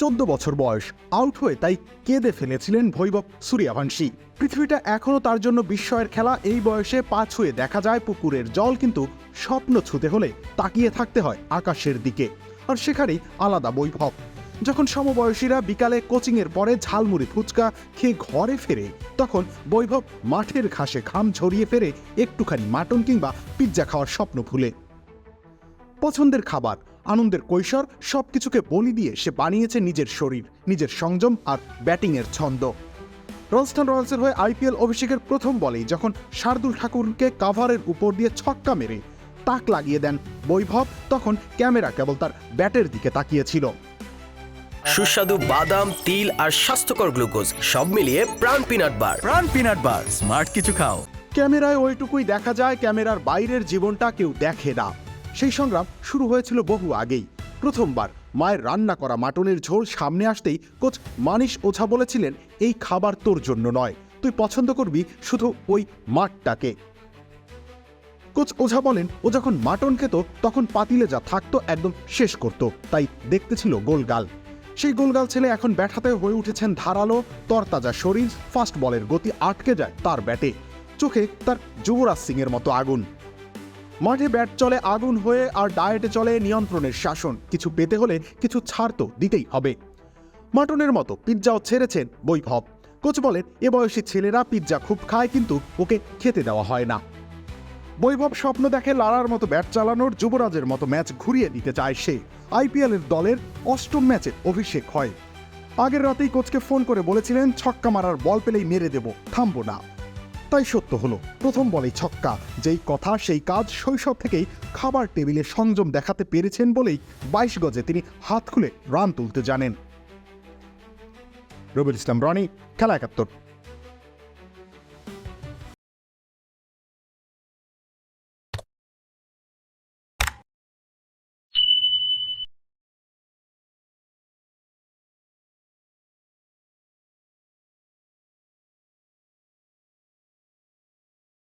চোদ্দ বছর বয়স, আউট হয়ে তাই কেঁদে ফেলেছিলেন ভৈবব সূর্যাভাংশী পৃথিবীটা এখনও তার জন্য বিস্ময়ের খেলা, এই বয়সে পা ছুঁয়ে দেখা যায় পুকুরের জল, কিন্তু স্বপ্ন ছুতে হলে তাকিয়ে থাকতে হয় আকাশের দিকে। আর সেখানেই আলাদা বৈভব। যখন সমবয়সীরা বিকালে কোচিংয়ের পরে ঝালমুড়ি ফুচকা খেয়ে ঘরে ফেরে, তখন বৈভব মাঠের ঘাসে ঘাম ঝরিয়ে ফেরে একটুখানি মাটন কিংবা পিৎজা খাওয়ার স্বপ্ন ভুলে। পছন্দের খাবার আনন্দের কৈশোর সবকিছুকে বলি দিয়ে সে বানিয়েছে নিজের শরীর নিজের সংযম আর ব্যাটিংয়ের ছন্দ। রলস্টন রয়্যালসের হয়ে আইপিএল অভিষেকের প্রথম বলেই যখন শার্দুল ঠাকুরকে কাভারের উপর দিয়ে ছক্কা মেরে তাক লাগিয়ে দেন বৈভব তখন ক্যামেরা কেবল তার ব্যাটের দিকে তাকিয়েছিল। সুস্বাদু বাদাম তিল আর স্বাস্থ্যকর গ্লুকোজ সব মিলিয়ে প্রাণ পিনাট বার। প্রাণ পিনাট বার স্মার্ট কিছু খাও। ক্যামেরায় ওইটুকুই দেখা যায় ক্যামেরার বাইরের জীবনটা কেউ দেখে না। সেই সংগ্রাম শুরু হয়েছিল বহু আগেই। প্রথমবার মায়ের রান্না করা মাটনের ঝোল সামনে আসতেই কোচ মানিশ ওঝা বলেছিলেন, এই খাবার তোর জন্য নয়, তুই পছন্দ করবি শুধু ওই মাঠটাকে। কোচ ওঝা বলেন, ও যখন মাটন খেত, তখন পাতিলে যা থাকতো একদম শেষ করত, তাই দেখতে ছিল গোলগাল। সেই গোলগাল ছেলে এখন ব্যাট হাতে হয়ে উঠেছেন ধারালো, তরতাজা শরীর, ফাস্ট বলের গতি আটকে যায় তার ব্যাটে। চোখে তার যুবরাজ সিং এর মতো আগুন। মাঠে ব্যাট চলে, আগুন হয়ে আর ডায়েটে চলে নিয়ন্ত্রণের শাসন। কিছু পেতে হলে কিছু ছাড় তো দিতেই হবে। মাটনের মতো পিৎজাও ছেড়েছেন বৈভব। কোচ বলেন, এ বয়সী ছেলেরা পিৎজা খুব খায় কিন্তু ওকে খেতে দেওয়া হয় না। বৈভব স্বপ্ন দেখে লারার মতো ব্যাট চালানোর যুবরাজের মতো ম্যাচ ঘুরিয়ে দিতে চায় সে। আইপিএল এর দলের অষ্টম ম্যাচে অভিষেক হয়। আগের রাতেই কোচকে ফোন করে বলেছিলেন, ছক্কা মারার বল পেলেই মেরে দেব, থামবো না। তাই সত্য হলো। প্রথম বলেই ছক্কা, যেই কথা সেই কাজ শৈশব থেকেই খাবার টেবিলে সংযম দেখাতে পেরেছেন বলেই বাইশ গজে তিনি হাত খুলে রান তুলতে জানেন। রবিউল ইসলাম, রনি, খেলা একাত্তর।